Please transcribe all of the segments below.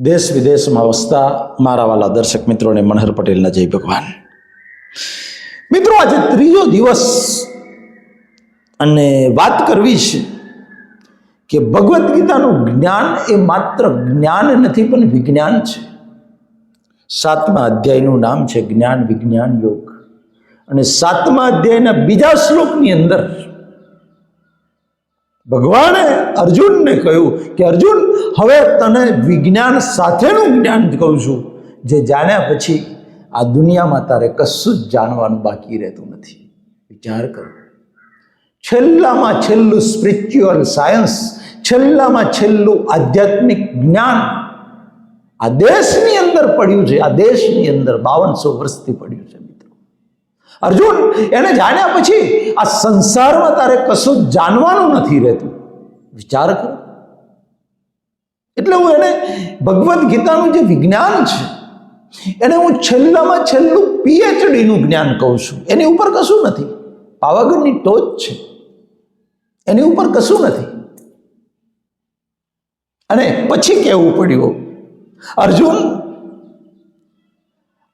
દેશ વિદેશમાં વસતા મારા વાલા દર્શક મિત્રોને મનહર પટેલના જય ભગવાન. મિત્રો, આજે ત્રીજો દિવસ અને વાત કરવી છે કે ભગવદ્ ગીતાનું જ્ઞાન એ માત્ર જ્ઞાન નથી, પણ વિજ્ઞાન છે. સાતમા અધ્યાયનું નામ છે જ્ઞાન વિજ્ઞાન યોગ. અને સાતમા અધ્યાયના બીજા શ્લોકની અંદર ભગવાને અર્જુનને કહ્યું કે, અર્જુન, હવે તને વિજ્ઞાન સાથેનું જ્ઞાન કહું છું, જે જાણ્યા પછી આ દુનિયામાં તારે કશું જ જાણવાનું બાકી રહેતું નથી. વિચાર કરો. છેલ્લામાં છેલ્લું સ્પિરિચ્યુઅલ સાયન્સ છેલ્લામાં છેલ્લું આધ્યાત્મિક જ્ઞાન આ દેશની અંદર પડ્યું છે, આ દેશની અંદર બાવનસો વર્ષથી પડ્યું છે. અર્જુન, એને જાણ્યા પછી આ સંસારમાં તારે કશું જાણવાનું નથી રહેતું. વિચાર કરો. એટલે હું એને ભગવદ્ ગીતાનું જે વિજ્ઞાન છે, એને હું છેલ્લામાં છેલ્લું પીએચડીનું જ્ઞાન કહું છું. એની ઉપર કશું નથી. પાવાગઢની ટોચ છે. એની ઉપર કશું નથી. અને પછી કહેવું પડ્યું, અર્જુન,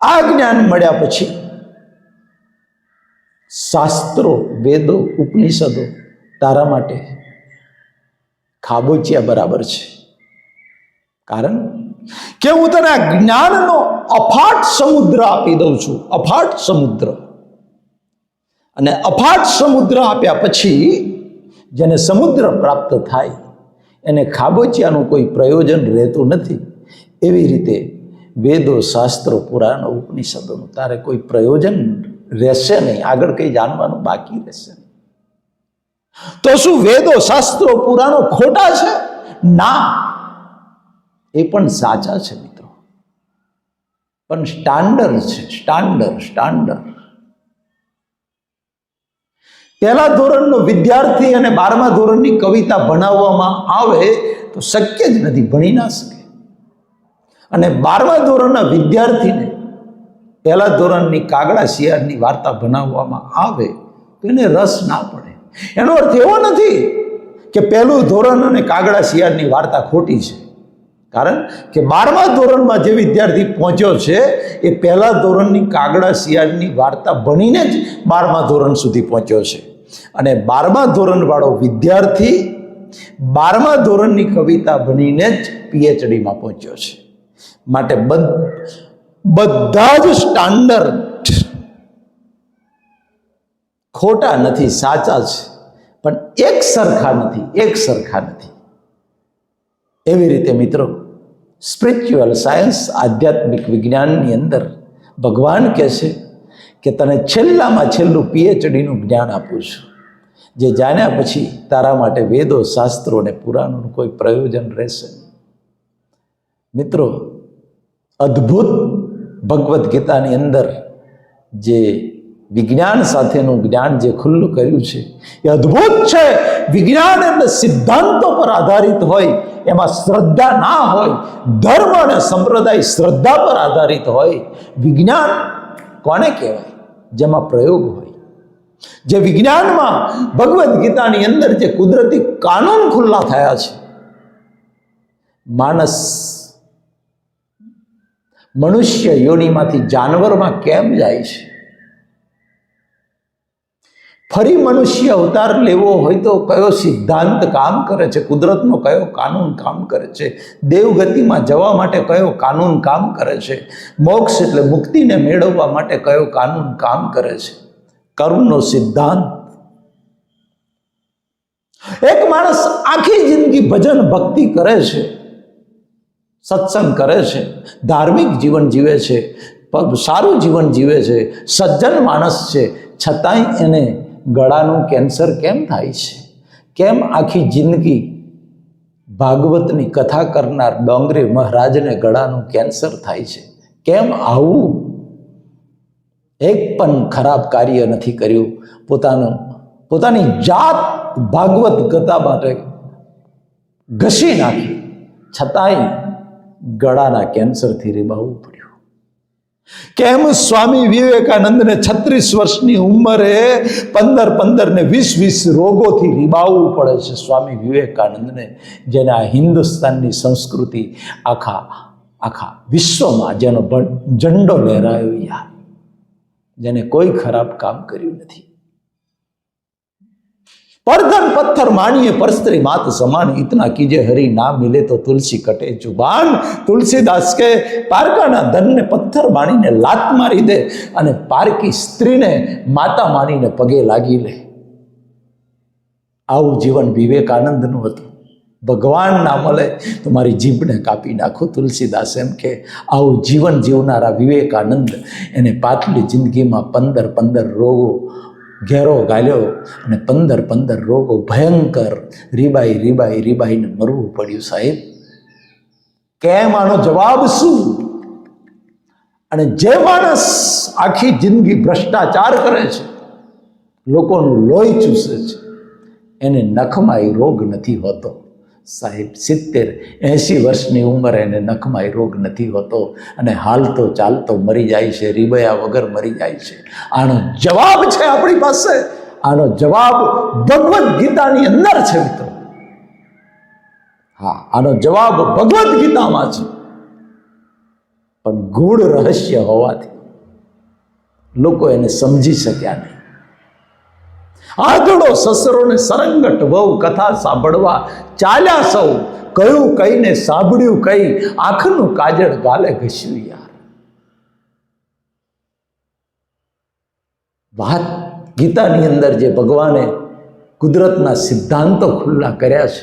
આ જ્ઞાન મળ્યા પછી શાસ્ત્રો, વેદો, ઉપનિષદો તારા માટે ખાબોચિયા બરાબર છે. કારણ કે હું તને જ્ઞાનનો અફાટ સમુદ્ર આપી દઉં છું. અફાટ સમુદ્ર. અને અફાટ સમુદ્ર આપ્યા પછી જેને સમુદ્ર પ્રાપ્ત થાય, એને ખાબોચિયાનું કોઈ પ્રયોજન રહેતું નથી. એવી રીતે વેદો, શાસ્ત્રો, પુરાણો, ઉપનિષદોનું તારે કોઈ પ્રયોજન રહેશે નહીં. આગળ કંઈ જાણવાનું બાકી રહેશે નહીં. તો શું વેદો શાસ્ત્રો પુરાણો ખોટા છે? ના. એ પણ સાચા છે મિત્રો. પણ સ્ટાન્ડર્ડ છે. સ્ટાન્ડર્ડ સ્ટાન્ડર્ડ પહેલા ધોરણનો વિદ્યાર્થી અને બારમા ધોરણની કવિતા ભણાવવામાં આવે તો શક્ય જ નથી. ભણી ના શકે. અને બારમા ધોરણના વિદ્યાર્થીને પહેલા ધોરણની કાગડા શિયાળની વાર્તા ભણાવવામાં આવે તો એને રસ ના પડે. એનો અર્થ એવો નથી કે પહેલું ધોરણ અને કાગડા શિયાળની વાર્તા ખોટી છે. કારણ કે બારમા ધોરણમાં જે વિદ્યાર્થી પહોંચ્યો છે, એ પહેલા ધોરણની કાગડા શિયાળની વાર્તા ભણીને જ બારમા ધોરણ સુધી પહોંચ્યો છે. અને બારમા ધોરણવાળો વિદ્યાર્થી બારમા ધોરણની કવિતા ભણીને જ પીએચડીમાં પહોંચ્યો છે. માટે બધા જ સ્ટાન્ડર્ડ ખોટા નથી, સાચા છે. પણ એક સરખા નથી, એક સરખા નથી. એવી રીતે મિત્રો સ્પિરિચ્યુઅલ સાયન્સ આધ્યાત્મિક વિજ્ઞાનની અંદર ભગવાન કહે છે કે તને છેલ્લામાં છેલ્લું પીએચડીનું જ્ઞાન આપું છું. જે જાણ્યા પછી તારા માટે વેદો, શાસ્ત્રો અને પુરાણોનું કોઈ પ્રયોજન રહેશે મિત્રો, અદ્ભુત ભગવદ્ ગીતાની અંદર જે વિજ્ઞાન સાથેનું જ્ઞાન જે ખુલ્લું કર્યું છે, એ અદ્ભુત છે. વિજ્ઞાન એટલે સિદ્ધાંતો પર આધારિત હોય, એમાં શ્રદ્ધા ના હોય, ધર્મ અને સંપ્રદાય શ્રદ્ધા પર આધારિત હોય. વિજ્ઞાન કોને કહેવાય? જેમાં પ્રયોગ હોય. જે વિજ્ઞાનમાં ભગવદ્ ગીતાની અંદર જે કુદરતી કાનૂન ખુલ્લા થયા છે. માણસ મનુષ્ય યોનિમાંથી જાનવરમાં કેમ જાય છે? ફરી મનુષ્ય અવતાર લેવો હોય તો કયો સિદ્ધાંત કામ કરે છે? કુદરતનો કયો કાનૂન કામ કરે છે? દેવગતિમાં જવા માટે કયો કાનૂન કામ કરે છે? મોક્ષ એટલે મુક્તિને મેળવવા માટે કયો કાનૂન કામ કરે છે? કર્મનો સિદ્ધાંત. એક માણસ આખી જિંદગી ભજન ભક્તિ કરે છે. સત્સંગ કરે છે. ધાર્મિક જીવન જીવે છે. સારું જીવન જીવે છે. સજ્જન માણસ છે. છતાંય એને ગળાનું કેન્સર કેમ થાય છે? કેમ આખી જિંદગી ભાગવતની કથા કરનાર ડોંગરી મહારાજને ગળાનું કેન્સર થાય છે? કેમ આવું? એક પણ ખરાબ કાર્ય નથી કર્યું. પોતાનું, પોતાની જાત ભાગવત કથા માટે ઘસી નાખી. છતાંય ગળાના કેન્સરથી રીબાવવું પડ્યું. કેમ સ્વામી વિવેકાનંદને છત્રીસ વર્ષની ઉંમરે પંદર પંદર ને વીસ વીસ રોગોથી રીબાવવું પડે છે સ્વામી વિવેકાનંદને, જેને આ હિન્દુસ્તાનની સંસ્કૃતિ આખા આખા વિશ્વમાં જેનો ઝંડો લહેરાયો યાર જેને કોઈ ખરાબ કામ કર્યું નથી. પરધન પથ્થર માણીએ પરસ્ત્રી માત સમાન. ઇતના કીજે હરી ના મિલે તો તુલસી કટે જુબાન. તુલસીદાસ કે, પારકાના ધનને પથ્થર માણીને લાત મારી દે અને પારકી સ્ત્રીને માતા માનીને પગે લાગી લે. આવું જીવન વિવેકાનંદનું હતું. ભગવાન ના મળે તો મારી જીભને કાપી નાખો તુલસીદાસ એમ કે. આવું જીવન જીવનારા વિવેકાનંદ એને પાતળી જિંદગીમાં પંદર પંદર રોગો ઘેરો ગાલ્યો અને પંદર પંદર રોગો ભયંકર રીબાઈ રીબાઈ, રીબાઈને મરવું પડ્યું સાહેબ. કેમ? આનો જવાબ શું? અને જે માણસ આખી જિંદગી ભ્રષ્ટાચાર કરે છે, લોકોનું લોહી ચૂસે છે, એને નખમાય રોગ નથી હોતો. સાહેબ, સિત્તેર, એંશી વર્ષની ઉંમરે એને નખમાં રોગ નથી હોતો અને હાલતો ચાલતો મરી જાય છે, રીબયા વગર મરી જાય છે. આનો જવાબ છે આપણી પાસે. આનો જવાબ ભગવદ્ ગીતાની અંદર છે મિત્રો. હા, આનો જવાબ ભગવદ્ ગીતામાં છે. પણ ગૂઢ રહસ્ય હોવાથી લોકો એને સમજી શક્યા નહીં. આંધળો સસરોને સરંગટ વહુ કથા સાંભળવા ચાલ્યા સૌ. કયું કઈને સાંભળ્યું કઈ આંખનું કાજળ ગાલે ઘસ્યું યાર. વાત ગીતાની અંદર જે ભગવાને કુદરતના સિદ્ધાંતો ખુલ્લા કર્યા છે,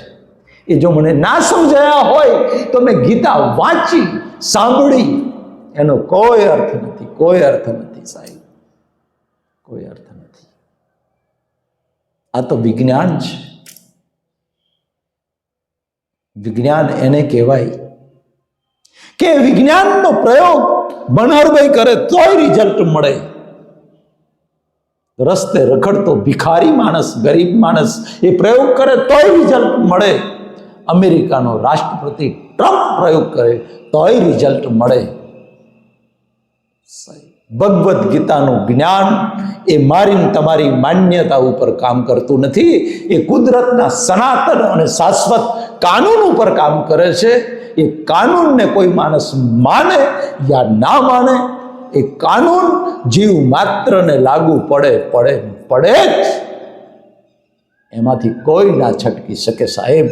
એ જો મને ના સમજાયા હોય તો મેં ગીતા વાંચી, સાંભળી. એનો કોઈ અર્થ નથી, કોઈ અર્થ નથી સાહેબ. કોઈ અર્થ આ તો વિજ્ઞાન છે વિજ્ઞાન એને કહેવાય કે વિજ્ઞાનનો પ્રયોગ મનોહરભાઈ કરે તોય રિઝલ્ટ મળે. રસ્તે રખડતો ભિખારી માણસ, ગરીબ માણસ એ પ્રયોગ કરે તોય રિઝલ્ટ મળે. અમેરિકાનો રાષ્ટ્રપતિ ટ્રમ્પ પ્રયોગ કરે તોય રિઝલ્ટ મળે. ભગવદ્ ગીતાનું જ્ઞાન એ મારી તમારી માન્યતા ઉપર કામ કરતું નથી. એ કુદરતના સનાતન અને શાશ્વત કાનૂન ઉપર કામ કરે છે. એ કાનૂનને કોઈ માણસ માને યા ના માને, એ કાનૂન જીવ માત્રને લાગુ પડે પડે પડે જ. એમાંથી કોઈ ના છટકી શકે સાહેબ.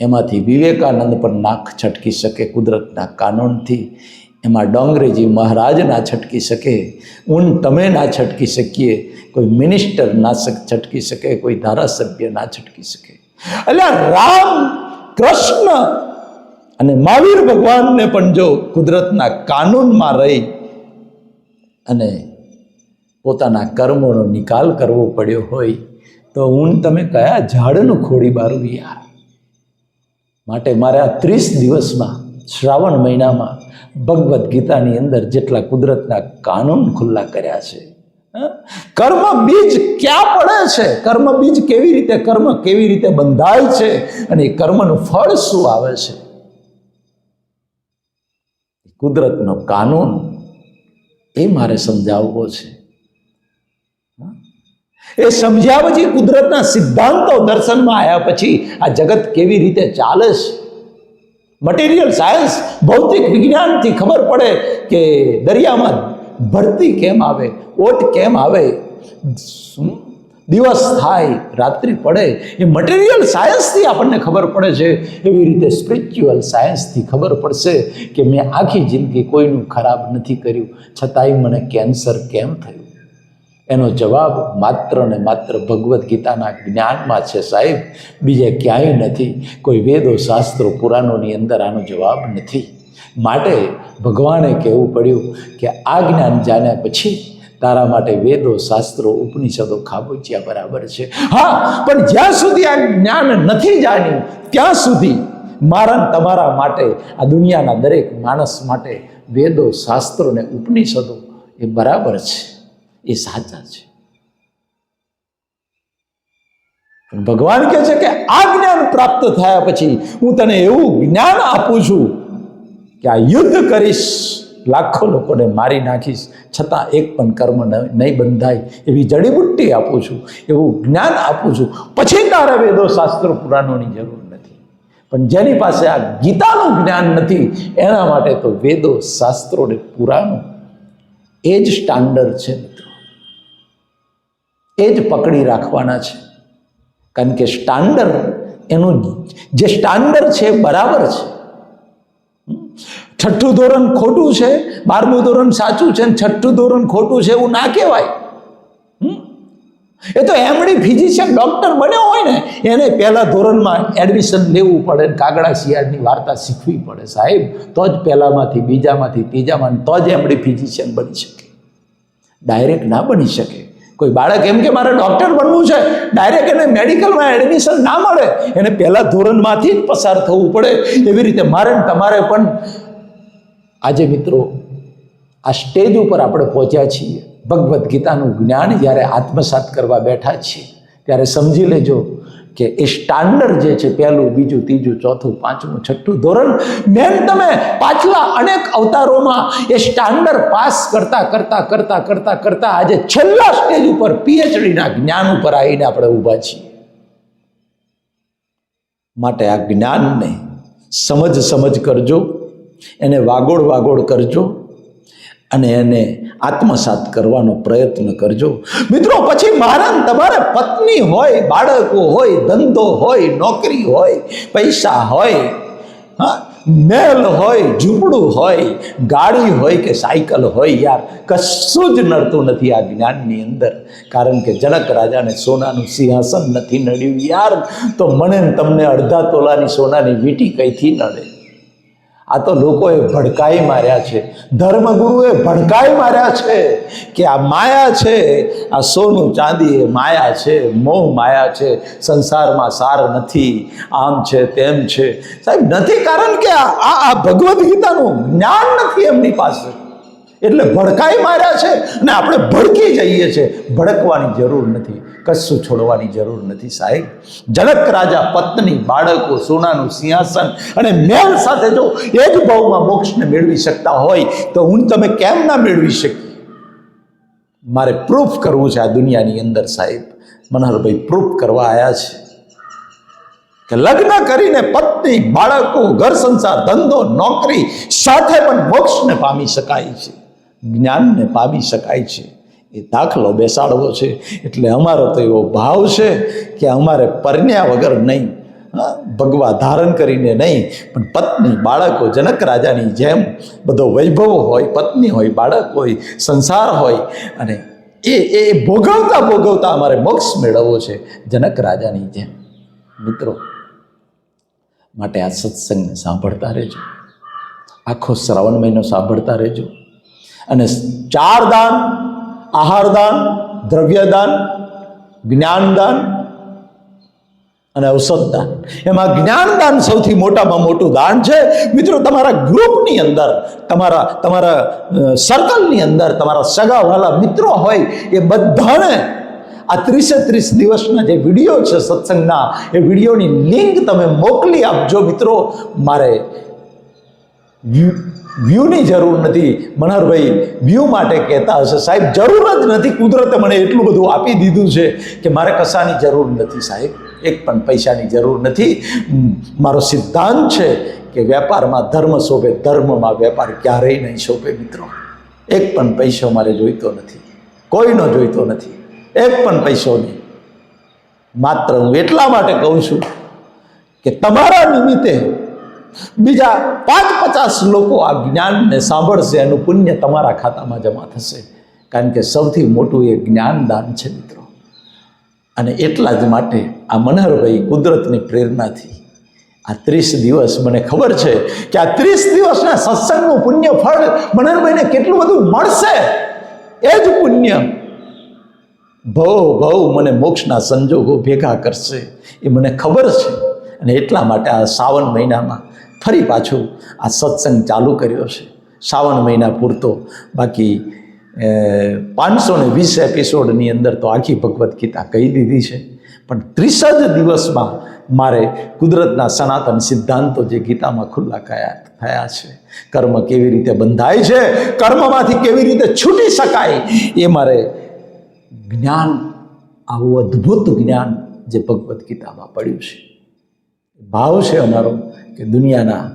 એમાંથી વિવેકાનંદ પણ નાખ છટકી શકે કુદરતના કાનૂનથી. એમાં ડોંગરેજી મહારાજ ના છટકી શકે, ઊન તમે ના છટકી શકીએ, કોઈ મિનિસ્ટર ના છટકી શકે, કોઈ ધારાસભ્ય ના છટકી શકે. એટલે રામ, કૃષ્ણ અને મહાવીર ભગવાનને પણ જો કુદરતના કાનૂનમાં રહી અને પોતાના કર્મોનો નિકાલ કરવો પડ્યો હોય, તો ઊન તમે કયા ઝાડનું ખોડી બારું યાર? માટે મારે આ ત્રીસ દિવસમાં, શ્રાવણ મહિનામાં ભગવદ્ ગીતાની અંદર જેટલા કુદરતના કાનૂન ખુલ્લા કર્યા છે કર્મ બીજ ક્યાં પડે છે? કર્મ બીજ કેવી રીતે, કર્મ કેવી રીતે બંધાય છે? અને એ કર્મનું ફળ શું આવે છે? કુદરતનો કાનૂન એ મારે સમજાવવો છે. એ સમજ્યા પછી કુદરતના સિદ્ધાંતો દર્શનમાં આવ્યા પછી આ જગત કેવી રીતે ચાલે છે? મટીરિયલ સાયન્સ ભૌતિક વિજ્ઞાનથી ખબર પડે કે દરિયામાં ભરતી કેમ આવે, ઓટ કેમ આવે, શું? દિવસ થાય, રાત્રિ પડે, એ મટીરિયલ સાયન્સથી આપણને ખબર પડે છે એવી રીતે સ્પિરિચ્યુઅલ સાયન્સથી ખબર પડશે કે મેં આખી જિંદગી કોઈનું ખરાબ નથી કર્યું, છતાંય મને કેન્સર કેમ થયું એનો જવાબ માત્ર ને માત્ર ભગવદ્ ગીતાના જ્ઞાનમાં છે સાહેબ. બીજે ક્યાંય નથી. કોઈ વેદો, શાસ્ત્રો, પુરાણોની અંદર આનો જવાબ નથી. માટે ભગવાને કહેવું પડ્યું કે આ જ્ઞાન જાણ્યા પછી તારા માટે વેદો, શાસ્ત્રો, ઉપનિષદો ખાબોચિયા બરાબર છે. હા, પણ જ્યાં સુધી આ જ્ઞાન નથી જાણ્યું, ત્યાં સુધી મારા તમારા માટે, આ દુનિયાના દરેક માણસ માટે વેદો, શાસ્ત્રો ને ઉપનિષદો એ બરાબર છે. એ સાચા છે. ભગવાન કહે છે કે આ જ્ઞાન પ્રાપ્ત થયા પછી હું તને એવું જ્ઞાન આપું છું કે આ યુદ્ધ કરીશ, લાખો લોકોને મારી નાખીશ, છતાં એક પણ કર્મ નહીં બંધાય એવી જડીબુટ્ટી આપું છું, એવું જ્ઞાન આપું છું. પછી તારે વેદો શાસ્ત્રો પુરાણોની જરૂર નથી. પણ જેની પાસે આ ગીતાનું જ્ઞાન નથી, એના માટે તો વેદો શાસ્ત્રો ને પુરાણો એ જ સ્ટાન્ડર્ડ છે. એ જ પકડી રાખવાના છે. કારણ કે સ્ટાન્ડર્ડ એનું જે સ્ટાન્ડર્ડ છે બરાબર છે. છઠ્ઠું ધોરણ ખોટું છે, બારમું ધોરણ સાચું છે ને છઠ્ઠું ધોરણ ખોટું છે એવું ના કહેવાય? એ તો એમડી ફિઝિશિયન ડૉક્ટર બન્યો હોય ને, એને પહેલાં ધોરણમાં એડમિશન લેવું પડે કાગડા શિયાળની વાર્તા શીખવી પડે સાહેબ. તો જ પહેલામાંથી, બીજામાંથી, ત્રીજામાં તો જ એમડી ફિઝિશિયન બની શકે. ડાયરેક્ટ ના બની શકે. કોઈ બાળક એમ કે મારે ડૉક્ટર બનવું છે ડાયરેક્ટ એને મેડિકલમાં એડમિશન ના મળે, એને પહેલાં ધોરણમાંથી જ પસાર થવું પડે. એવી રીતે મારે તમારે પણ આજે મિત્રો, આ સ્ટેજ ઉપર આપણે પહોંચ્યા છીએ. ભગવદ્ ગીતાનું જ્ઞાન જ્યારે આત્મસાત કરવા બેઠા છીએ, ત્યારે સમજી લેજો કે એ સ્ટાન્ડર્ડ જે છે પહેલું, બીજું, ત્રીજું, ચોથું, પાંચમું, છઠ્ઠું ધોરણ મેન તમે પાછલા અનેક અવતારોમાં એ સ્ટાન્ડર્ડ પાસ કરતા કરતા કરતા કરતા કરતા આજે છેલ્લા સ્ટેજ ઉપર પીએચડીના જ્ઞાન ઉપર આવીને આપણે ઊભા છીએ. માટે આ જ્ઞાનને સમજ સમજ કરજો, એને વાગોળ વાગોળ કરજો અને એને આત્મસાત કરવાનો પ્રયત્ન કરજો. મિત્રો, પછી મારા તમારે પત્ની હોય, બાળકો હોય, ધંધો હોય, નોકરી હોય, પૈસા હોય, હા મેલ હોય, ઝૂંપડું હોય, ગાડી હોય કે સાયકલ હોય યાર, કશું જ નડતું નથી આ જ્ઞાનની અંદર. કારણ કે જનક રાજાને સોનાનું સિંહાસન નથી નડ્યું યાર. તો મને તમને અડધા તોલાની સોનાની વીંટી કઈથી નડે? આ તો લોકોએ ભડકાઈ માર્યા છે. ધર્મગુરુએ ભડકાઈ માર્યા છે કે આ માયા છે. આ સોનું ચાંદી એ માયા છે. મોહ માયા છે. સંસારમાં સાર નથી. આમ છે, તેમ છે. સાહેબ, નથી કારણ કે આ આ ભગવદ્ ગીતાનું જ્ઞાન નથી એમની પાસે. એટલે ભડકાઈ માર્યા છે ને આપણે ભડકી જઈએ છીએ. ભડકવાની જરૂર નથી, કશું છોડવાની જરૂર નથી સાહેબ. જનક રાજા પત્ની, બાળકો, સોનાનું સિંહાસન અને મેલ સાથે જો એ જ ભાવમાં મોક્ષને મેળવી શકતા હોય, તો હું તમે કેમ ના મેળવી શકીએ? મારે પ્રૂફ કરવું છે આ દુનિયાની અંદર સાહેબ. મનહરભાઈ પ્રૂફ કરવા આવ્યા છે. કે લગ્ન કરીને પત્ની, બાળકો, ઘર સંસાર, ધંધો, નોકરી સાથે પણ મોક્ષને પામી શકાય છે. જ્ઞાનને પામી શકાય છે. એ દાખલો બેસાડવો છે. એટલે અમારો તો એવો ભાવ છે કે અમારે પરણ્યા વગર નહીં. ભગવા ધારણ કરીને નહીં. પણ પત્ની, બાળકો, જનક રાજાની જેમ બધો વૈભવ હોય, પત્ની હોય, બાળક હોય, સંસાર હોય અને એ એ ભોગવતા ભોગવતા અમારે મોક્ષ મેળવવો છે જનક રાજાની જેમ. મિત્રો, માટે આ સત્સંગને સાંભળતા રહેજો. આખો શ્રાવણ મહિનો સાંભળતા રહેજો. અને ચાર દાન આહાર દાન દ્રવ્યદાન, જ્ઞાનદાન અને ઔષધ દાન એમાં જ્ઞાનદાન સૌથી મોટામાં મોટું દાન છે. મિત્રો, તમારા ગ્રુપની અંદર, તમારા તમારા સર્કલની અંદર તમારા સગાવાલા મિત્રો હોય, એ બધાને આ ત્રીસે ત્રીસ દિવસના જે વીડિયો છે સત્સંગના, એ વિડીયોની લિંક તમે મોકલી આપજો મિત્રો. મારે વ્યૂની જરૂર નથી. મનહરભાઈ વ્યૂ માટે કહેતા હશે. સાહેબ, જરૂર જ નથી. કુદરતે મને એટલું બધું આપી દીધું છે કે મારે કશાની જરૂર નથી સાહેબ. એક પણ પૈસાની જરૂર નથી. મારો સિદ્ધાંત છે કે વેપારમાં ધર્મ શોભે, ધર્મમાં વેપાર ક્યારેય નહીં શોભે મિત્રો. એક પણ પૈસો મારે જોઈતો નથી. કોઈનો જોઈતો નથી. એક પણ પૈસો નહીં. માત્ર હું એટલા માટે કહું છું કે તમારા નિમિત્તે બીજા પાંચ પચાસ લોકો આ જ્ઞાનને સાંભળશે, એનું પુણ્ય તમારા ખાતામાં જમા થશે. કારણ કે સૌથી મોટું એ જ્ઞાનદાન છે મિત્રો. અને એટલા જ માટે આ મનહરભાઈ કુદરતની પ્રેરણાથી આ ત્રીસ દિવસ મને ખબર છે કે આ ત્રીસ દિવસના સત્સંગનું પુણ્ય ફળ મનહરભાઈને કેટલું બધું મળશે? એ જ પુણ્ય ભવ ભવ મને મોક્ષના સંજોગો ભેગા કરશે. એ મને ખબર છે. અને એટલા માટે આ શ્રાવણ મહિનામાં ફરી પાછું આ સત્સંગ ચાલુ કર્યો છે. શ્રાવણ મહિના પૂરતો. બાકી પાંચસો ને વીસ એપિસોડની અંદર તો આખી ભગવદ્ ગીતા કહી દીધી છે. પણ ત્રીસ જ દિવસમાં મારે કુદરતના સનાતન સિદ્ધાંતો જે ગીતામાં ખુલ્લા કયા થયા છે, કર્મ કેવી રીતે બંધાય છે, કર્મમાંથી કેવી રીતે છૂટી શકાય, એ મારે જ્ઞાન, આવું અદ્ભુત જ્ઞાન જે ભગવદ્ ગીતામાં પડ્યું છે. ભાવ છે અમારો કે દુનિયાના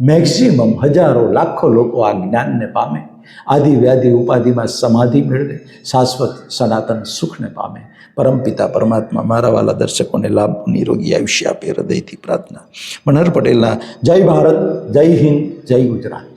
મેક્સિમમ હજારો, લાખો લોકો આ જ્ઞાનને પામે. આદિ વ્યાધિ ઉપાધિમાં સમાધિ મેળવે. શાશ્વત સનાતન સુખને પામે. પરમપિતા પરમાત્મા, મારા વાલા દર્શકોને લાભ, નિરોગી આયુષ્ય આપે, હૃદયથી પ્રાર્થના. મનહર પટેલના, જય ભારત, જય હિન્દ, જય ગુજરાત.